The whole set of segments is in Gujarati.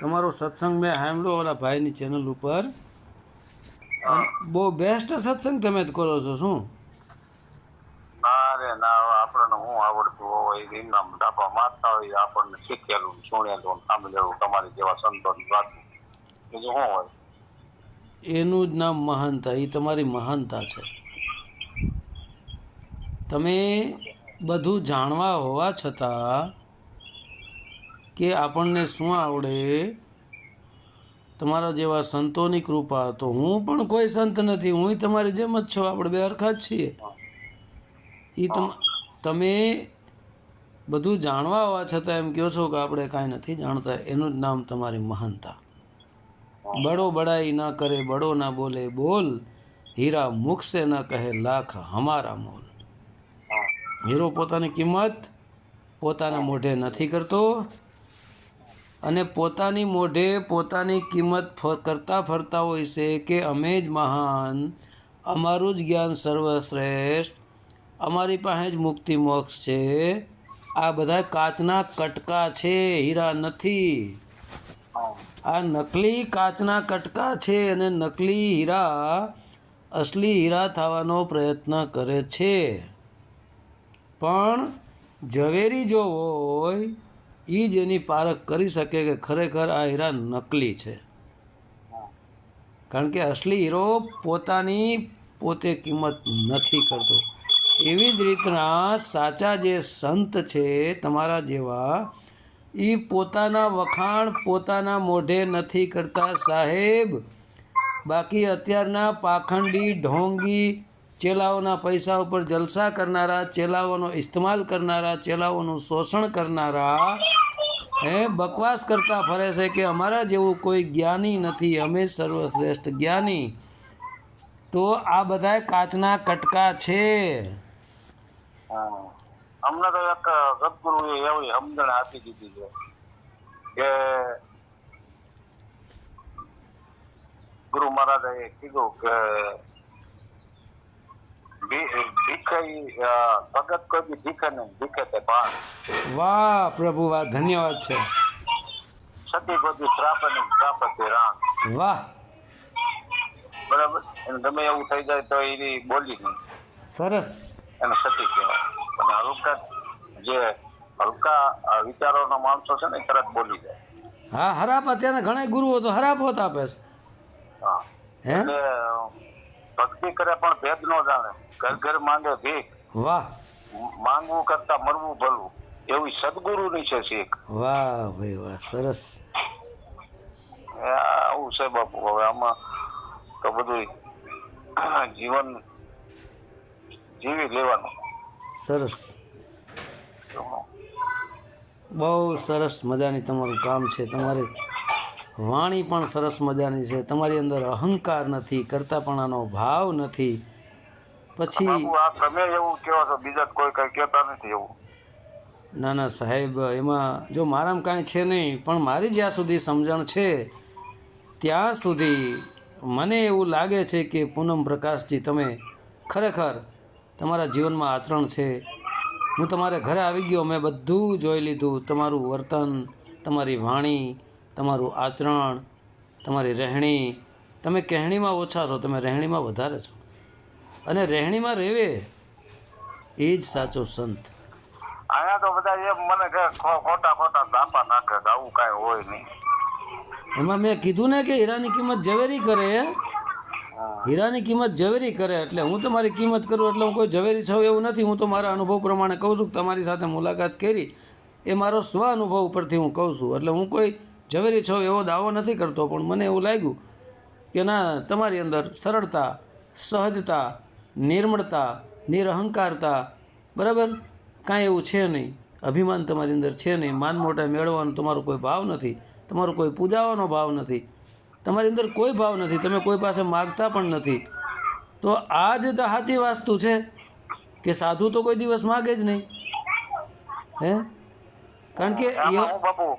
તમારો સત્સંગ મેં સાંભળ્યો ઓલા ભાઈની ચેનલ ઉપર. બહુ બેસ્ટ સત્સંગ તમે જ કરો છો શું? અરે ના આપણને હું આવડતું હોય એમના ડાપા મારતા હોય આપણને શીખેલું સુણેલું સાંભળેલું તમારી જેવા સંતોની વાત. બીજું શું હોય? એનું જ નામ મહાનતા એ તમારી મહાનતા છે. તમે બધું જાણવા હોવા છતાં કે આપણને શું આવડે? તમારા જેવા સંતોની કૃપા. તો હું પણ કોઈ સંત નથી. હું તમારી જેમ જ છો. આપણે બે હરખા જ છીએ. એ તમ બધું જાણવા હોવા છતાં એમ કહો છો કે આપણે કાંઈ નથી જાણતા. એનું જ નામ તમારી મહાનતા. બડો બડાઈ ના કરે બડો ના બોલે. બોલ, હીરા મુખ સે ના કહે, લાખ હમારા મોલ. હીરો પોતાની કિંમત પોતાના મોઢે નથી કરતો. અને પોતાની મોઢે પોતાની કિંમત કરતા ફરતા હોય છે કે અમે જ મહાન, અમારું જ જ્ઞાન સર્વશ્રેષ્ઠ, અમારી પાસે જ મુક્તિ મોક્ષ છે. આ બધા કાચના કટકા છે, હીરા નથી. આ નકલી કાચના કટકા છે અને નકલી હીરા અસલી હીરા થવાનો પ્રયત્ન કરે છે. પણ ઝવેરી જો હોય એ જ એની પારખ કરી શકે કે ખરેખર આ હીરા નકલી છે. કારણ કે અસલી હીરો પોતાની પોતે કિંમત નથી કરતો. એવી જ રીતના સાચા જે સંત છે તમારા જેવા એ પોતાના વખાણ પોતાના મોઢે નથી કરતા. સાહેબ બાકી અત્યારના પાખંડી ઢોંગી ચેલાઓના પૈસા ઉપર જલસા કરનારા ચેલાઓનો ઇસ્તેમાલ કરનારા ચેલાઓનું શોષણ કરનારા હે, બકવાસ કરતા ફરે છે કે અમારા જેવું કોઈ જ્ઞાની નથી, અમે સર્વશ્રેષ્ઠ જ્ઞાની. તો આ બધા કાચના કટકા છે. હમણાં તો એક સદગુરુએ એવી સમજણ આપી દીધી છે કે ગુરુ મહારાજે કીધું કે ભી- ભીખે ઈ, અ, ભગત કોઈ બી ભીખે નહીં ભીખે તે ભાન વાહ પ્રભુ વાહ ધન્યવાદ છે. વાહ. બરાબર? ગમે એવું થઈ જાય તો એની બોલી નહીં. સરસ. એને સતી કહેવાય. અને હલકા જે હલકા વિચારોના માણસો છે ને તરત બોલી જાય. હા હરાપ અત્યારના ઘણા ગુરુઓ તો હરાપ હોત આપે. છે હા? હે ભક્તિ કરે પણ ભેદ ન જાણે. ઘર ઘર માંગે ભીખ. વાહ. માંગવું કરતા મરવું ભલું. એવી સદગુરુની છે શીખ. વાહ ભાઈ વાહ સરસ. આવું છે બાપુ. હવે આમાં તો બધું જીવન જીવી લેવાનું. સરસ. બહુ સરસ મજાની તમારું કામ છે. તમારી વાણી પણ સરસ મજાની છે. તમારી અંદર અહંકાર નથી કરતાપણાનો ભાવ નથી. પછી તમે એવું કહો છો બીજા કોઈ કઈ કહેતા નથી એવું? ના ના સાહેબ એમાં જો મારામાં કાંઈ છે નહીં પણ મારી જ્યાં સુધી સમજણ છે ત્યાં સુધી મને એવું લાગે છે કે પૂનમ પ્રકાશજી તમે ખરેખર તમારા જીવનમાં આચરણ છે. હું તમારે ઘરે આવી ગયો મેં બધું જોઈ લીધું તમારું વર્તન તમારી વાણી તમારું આચરણ તમારી રહેણી તમે કહેણીમાં ઓછા છો તમે રહેણીમાં વધારે છો. અને રહેણીમાં રહેવે એ જ સાચો સંત. અહીંયા તો બધા એમ મને કે ખોટા ખોટા દાપા નાખે. આવું કાંઈ હોય નહીં. એમાં મેં કીધું ને કે હીરાની કિંમત ઝવેરી કરે. હીરાની કિંમત ઝવેરી કરે એટલે હું તમારી કિંમત કરું એટલે હું કોઈ ઝવેરી છું એવું નથી. હું તો મારા અનુભવ પ્રમાણે કહું છું તમારી સાથે મુલાકાત કરી. એ મારો સ્વ અનુભવ ઉપરથી હું કહું છું. એટલે હું કોઈ ઝવેરી છો એવો દાવો નથી કરતો પણ મને એવું લાગ્યું કે ના તમારી અંદર સરળતા સહજતા નિર્મળતા નિરહંકારતા બરાબર? કાંઈ એવું છે નહીં. અભિમાન તમારી અંદર છે નહીં. માન મોટા મેળવવાનો તમારો કોઈ ભાવ નથી. તમારો કોઈ પૂજાવાનો ભાવ નથી. તમારી અંદર કોઈ ભાવ નથી. તમે કોઈ પાસે માગતા પણ નથી. તો આ જ તો સાચી વાસ્તુ છે કે સાધુ તો કોઈ દિવસ માગે જ નહીં. હે? કારણ કે બાપુ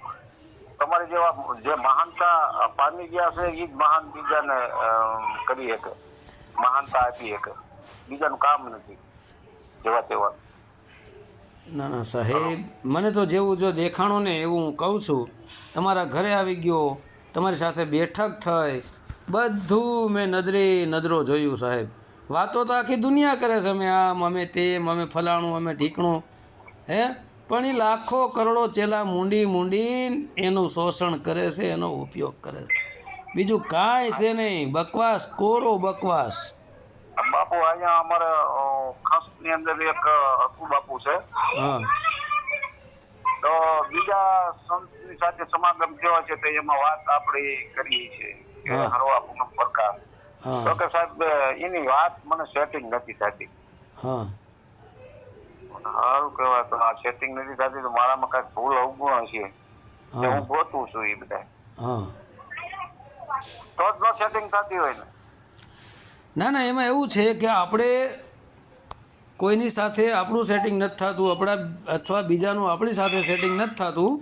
તમારી જેવા જે મહાનતા પામી ગયા છે એ જ મહાન બીજાને કરી શકે. મહાનતા આપી શકે. બીજાનું કામ નથી. જેવા તેવા. ના ના, સાહેબ. મને તો જેવું જો દેખાણું ને એવું હું કહું છું, તમારા ઘરે આવી ગયો, તમારી સાથે બેઠક થઈ, બધું મેં નજરે નજરો જોયું, સાહેબ. વાતો તો આખી દુનિયા કરે છે, અમે આમ, અમે તેમ, અમે ફલાણું, અમે ઢીકણું. હે? પણ એ લાખો કરોડો ચેલા મૂંડી મૂંડી એનું શોષણ કરે છે એનો ઉપયોગ કરે છે. બીજું કાંઈ છે નહીં બકવાસ કોરો બકવાસ. બાપુ અહીંયા અમારે ખાસની અંદર એક અકુ બાપુ છે. હા. તો બીજા સંતની સાથે સમાગમ થયો છે તો એમાં વાત આપણે કરી છે. હરવા પૂનમ પ્રકાર તો કે સાહેબ એની વાત મને સેટિંગ નથી થતી. હા. સારું કહેવાય તો આ સેટિંગ નથી થતી તો મારામાં કાંઈક ભૂલ અવગુણ હશે. હું. ગોતું છું એ બધા તો જ નો સેટિંગ થતી હોય ને. ના ના એમાં એવું છે કે આપણે કોઈની સાથે આપણું સેટિંગ નથી થતું આપણા અથવા બીજાનું આપણી સાથે સેટિંગ નથી થતું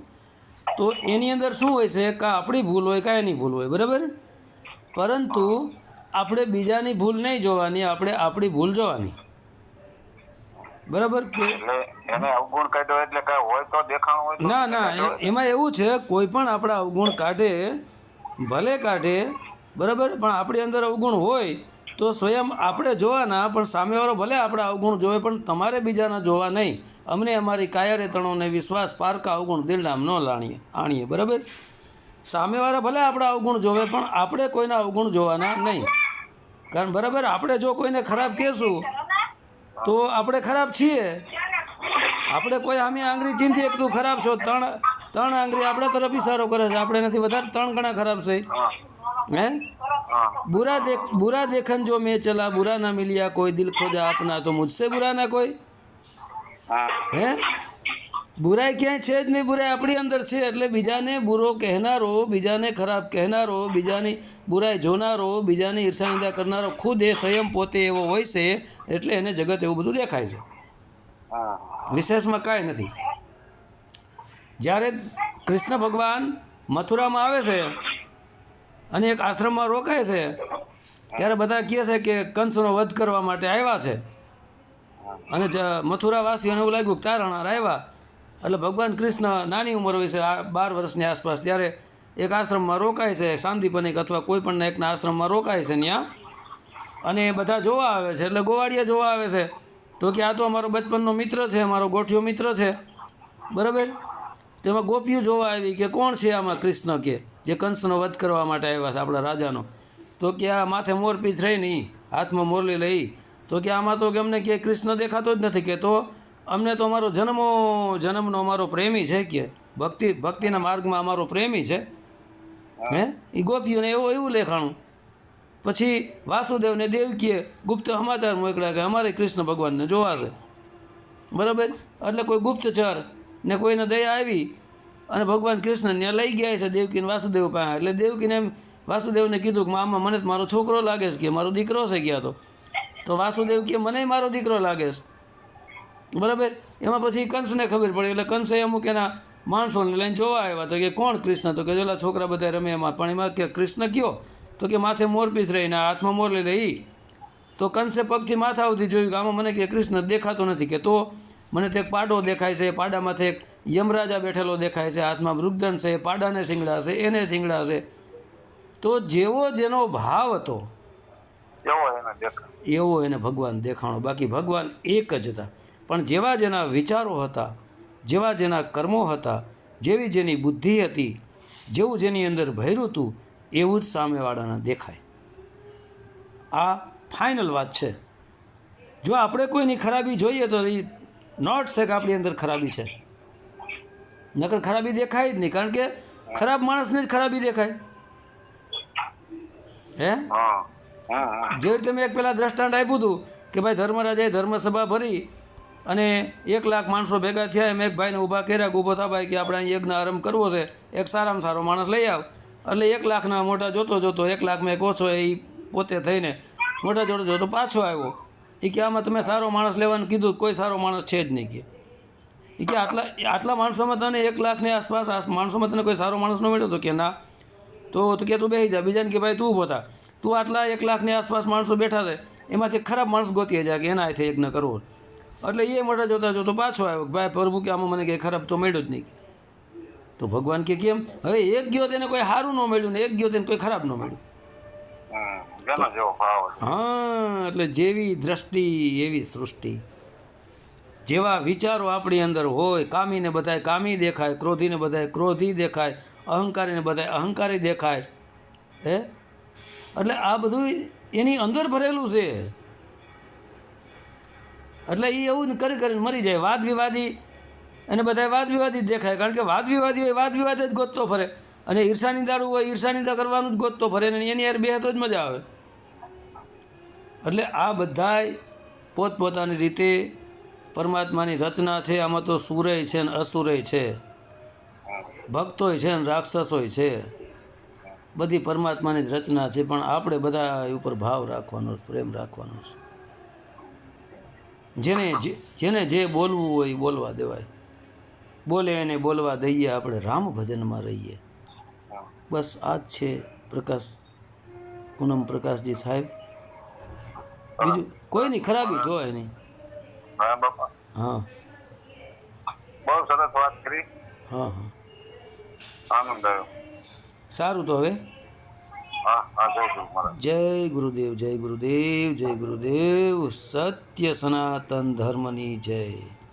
તો એની અંદર શું હોય છે કાં આપણી ભૂલ હોય કાં એની ભૂલ હોય બરાબર? પરંતુ આપણે બીજાની ભૂલ નહીં જોવાની આપણે આપણી ભૂલ જોવાની. બરાબર કે? એને અવગુણ કાઢ્યો એટલે કાંઈ હોય તો દેખાણ હોય ના ના એમાં એવું છે કોઈ પણ આપણા અવગુણ કાઢે ભલે કાઢે બરાબર? પણ આપણી અંદર અવગુણ હોય તો સ્વયં આપણે જોવાના પણ સામેવાળો ભલે આપણા અવગુણ જોવે પણ તમારે બીજાના જોવા નહીં. અમને અમારી કાયરે તણોને વિશ્વાસ પારકા અવગુણ દિલડામ ન લાણીએ આણીએ બરાબર? સામેવાળા ભલે આપણા અવગુણ જોવે પણ આપણે કોઈના અવગુણ જોવાના નહીં. કારણ બરાબર આપણે જો કોઈને ખરાબ કહેશું તો આપણે ખરાબ છીએ. આપણે કોઈ આમે આંગળી ચિંતી એક તું ખરાબ છો. ત્રણ ત્રણ આંગળી આપણા તરફ ઇશારો કરે છે. આપણે નથી વધારે ત્રણ ગણા ખરાબ છે. હે. બુરા દેખ બુરા દેખન જો મેં ચલા બુરા ના મિલ્યા કોઈ દિલ ખોજા આપના તો મુજસે બુરા ના કોઈ? હે? બુરાઈ ક્યાંય છે જ નહીં, બુરાઈ આપણી અંદર છે. એટલે બીજાને બુરો કહેનારો, બીજાને ખરાબ કહેનારો, બીજાની બુરાઈ જોનારો, બીજાની ઈર્ષા નિંદા કરનારો ખુદ એ સંયમ પોતે એવો હોય છે, એટલે એને જગત એવું બધું દેખાય છે. વિશેષમાં કાંઈ નથી. જ્યારે કૃષ્ણ ભગવાન મથુરામાં આવે છે અને એક આશ્રમમાં રોકાય છે, ત્યારે બધા કહે છે કે કંસનો વધ કરવા માટે આવ્યા છે. અને મથુરાવાસીઓને એવું લાગ્યું તારણાર આવ્યા. એટલે ભગવાન કૃષ્ણ નાની ઉંમર હોય છે, આ બાર વર્ષની આસપાસ. ત્યારે એક આશ્રમમાં રોકાય છે શાંતિપનિક અથવા કોઈ પણ એકના આશ્રમમાં રોકાય છે ત્યાં અને બધા જોવા આવે છે, એટલે ગોવાળિયા જોવા આવે છે. તો કે આ તો અમારો બચપનનો મિત્ર છે, અમારો ગોઠિયો મિત્ર છે. બરાબર? તેમાં ગોપીઓ જોવા આવી કે કોણ છે આમાં કૃષ્ણ કે, જે કંસનો વધ કરવા માટે આવ્યા છે આપણા રાજાનો? તો કે આ માથે મોરપીંછ રહી નહીં, હાથમાં મોરલી લઈ. તો કે આમાં તો કે અમને કે કૃષ્ણ દેખાતો જ નથી કે તો અમને તો અમારો જન્મો, જન્મનો અમારો પ્રેમી છે કે, ભક્તિ, ભક્તિના માર્ગમાં અમારો પ્રેમી છે. હે? એ ગોપીઓને એવો, એવું લેખાણું. પછી વાસુદેવને દેવકીએ ગુપ્ત સમાચાર મોકલ્યા કે, અમારે કૃષ્ણ ભગવાનને જોવા છે. બરાબર? એટલે કોઈ ગુપ્તચર ને કોઈને દયા આવી અને ભગવાન કૃષ્ણ ત્યાં લઈ ગયા છે દેવકીને વાસુદેવ પાસે. એટલે દેવકીને એમ વાસુદેવને કીધું કે, મામા, મને મારો છોકરો લાગે છે કે, મારો દીકરો છે ગયા તો? તો વાસુદેવ કે, મને મારો દીકરો લાગે છે. બરાબર? એમાં પછી કંસને ખબર પડી. એટલે કંસે અમુક એના માણસોને લઈને જોવા આવ્યા તો કે કોણ કૃષ્ણ? તો કે જોલા છોકરા બધા રમે એમાં. પણ એમાં કે કૃષ્ણ કયો તો કે માથે મોરપીસ રહીને હાથમાં મોર લઈ રહી તો કંસે પગથી માથા સુધી જોયું કે આમાં મને કે કૃષ્ણ દેખાતો નથી. કે તો મને તે એક પાડો દેખાય છે પાડામાંથી એક યમરાજા બેઠેલો દેખાય છે હાથમાં વૃગદંડ છે પાડાને શીંગડાશે એને શીંગડાશે તો જેવો જેનો ભાવ હતો એવો એને એવો એને ભગવાન દેખાણો. બાકી ભગવાન એક જ હતા. પણ જેવા જેના વિચારો હતા જેવા જેના કર્મો હતા જેવી જેની બુદ્ધિ હતી જેવું જેની અંદર ભર્યું હતું એવું જ સામેવાળાને દેખાય. આ ફાઇનલ વાત છે. જો આપણે કોઈની ખરાબી જોઈએ તો એ નોટ છે કે આપણી અંદર ખરાબી છે. નકર ખરાબી દેખાય જ નહીં કારણ કે ખરાબ માણસને જ ખરાબી દેખાય. હે. જેવી રીતે મેં એક પહેલાં દ્રષ્ટાંત આપ્યું હતું કે ભાઈ ધર્મરાજાએ ધર્મસભા ભરી અને એક લાખ માણસો ભેગા થયા, એમ એક ભાઈને ઊભા કર્યા, કે ઊભો થા ભાઈ, કે આપણે અહીં યજ્ઞ આરંભ કરવો છે. એક સારામાં સારો માણસ લઈ આવ. એટલે એક લાખના મોટા જોતો જોતો, એક લાખમાં એક ઓછો, એ પોતે થઈને મોટા જોતો જોતો પાછો આવ્યો. એ કે આમાં તમે સારો માણસ લેવાનું કીધું, કોઈ સારો માણસ છે જ નહીં કે. એ કે આટલા આટલા માણસોમાં તને એક લાખની આસપાસ માણસોમાં તને કોઈ સારો માણસ ન મળ્યો તો કે ના. તો કે તું બેસી જા, બીજાને કે ભાઈ તું ઊભો થા. તું આટલા એક લાખની આસપાસ માણસો બેઠા છે, એમાંથી ખરાબ માણસ ગોતીએ જાય કે એના હાથે યજ્ઞ કરવો. એટલે એ મોટા જોતા જોતો પાછો આવ્યો કે ભાઈ પ્રભુ કે આમાં મને કંઈ ખરાબ તો મળ્યો જ નહીં. તો ભગવાન કે કેમ? હવે એક ગયો તેને કોઈ સારું ન મળ્યું ને એક ગયો તેને કોઈ ખરાબ ન મળ્યું. હા એટલે જેવી દ્રષ્ટિ એવી સૃષ્ટિ. જેવા વિચારો આપણી અંદર હોય કામીને બધાય કામી દેખાય ક્રોધીને બધાય ક્રોધી દેખાય અહંકારીને બધાય અહંકારી દેખાય. હે? એટલે આ બધું એની અંદર ભરેલું છે. એટલે એ એવું કરી કરીને મરી જાય. વાદ વિવાદી એને બધા વાદ વિવાદી દેખાય. કારણ કે વાદ વિવાદી હોય, વાદ વિવાદ જ ગોતતો ફરે. અને ઈર્ષાની દારૂ હોય ઈર્ષાનિંદા કરવાનું જ ગોતતો ફરે અને એની યાર બે તો જ મજા આવે. એટલે આ બધાય પોતપોતાની રીતે પરમાત્માની રચના છે. આમાં તો સુરય છે ને અસુરય છે. ભક્તોય છે ને રાક્ષસોય છે. બધી પરમાત્માની રચના છે. પણ આપણે બધા ઉપર ભાવ રાખવાનો પ્રેમ રાખવાનો છે. જેને જેને જે બોલવું હોય એ બોલવા દેવાય. બોલે એને બોલવા દઈએ આપણે રામ ભજનમાં રહીએ. બસ આ જ છે પ્રકાશ પૂનમ પ્રકાશજી સાહેબ. બીજું કોઈની ખરાબી જોય નહીં. હા બહુ સરસ વાત કરી. હા હા. સારું તો હવે. જય ગુરુદેવ જય ગુરુદેવ જય ગુરુદેવ સત્ય સનાતન ધર્મની જય.